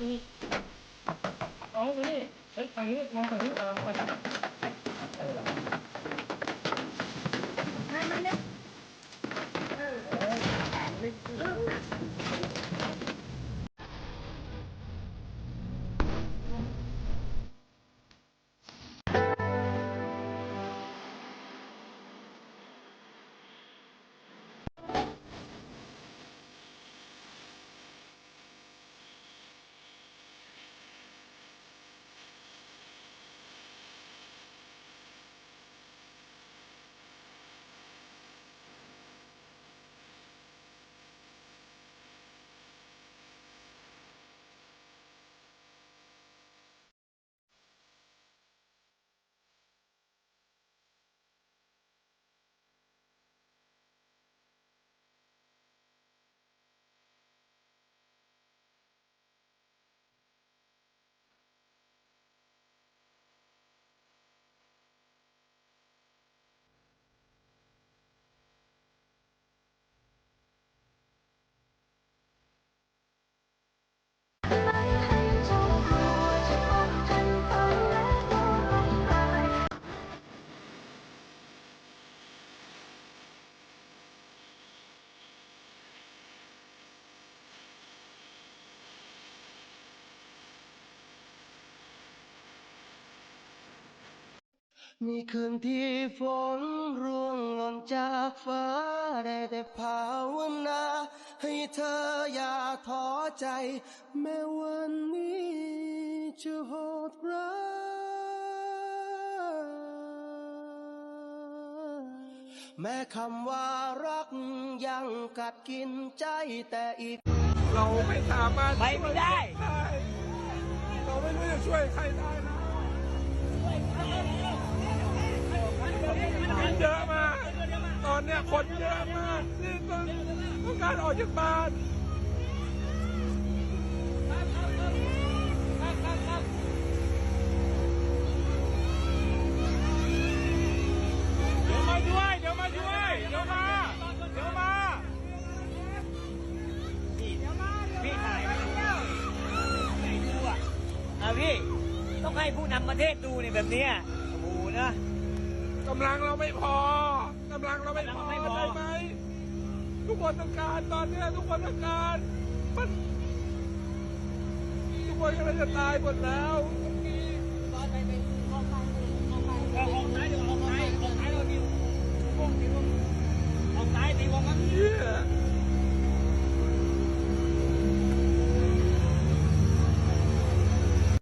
嗯，好，给你，哎，阿姨，麻烦你啊，快点。 นี่คืนที่ฝนร่วงหล่นจากฟ้า ได้แต่ภาวนา ให้เธออย่าท้อใจ แม้วันนี้จะโหดร้ายแม้คำว่ารักยังกัดกินใจแต่อีก เราไม่สามารถไปไม่ได้ เราไม่รู้จะช่วยใครได้ คนเยอะมากที่ต้องต้องการออกจากบ้านเดี๋ยวมาช่วย เดี๋ยวมาช่วย เดี๋ยวมา เดี๋ยวมา พี่ถ่ายไว้ไหนดูอะอะพี่ ต้องให้ผู้นำประเทศดูเนี่ยแบบเนี้ยโอ้โหนะกำลังเราไม่พอกำลังเราไม่พอกำลังไม่พอได้ไหมทุกคนต้องการตอนนี้ทุกคนต้องการมันทุกคนกำลังจะตายหมดแล้ว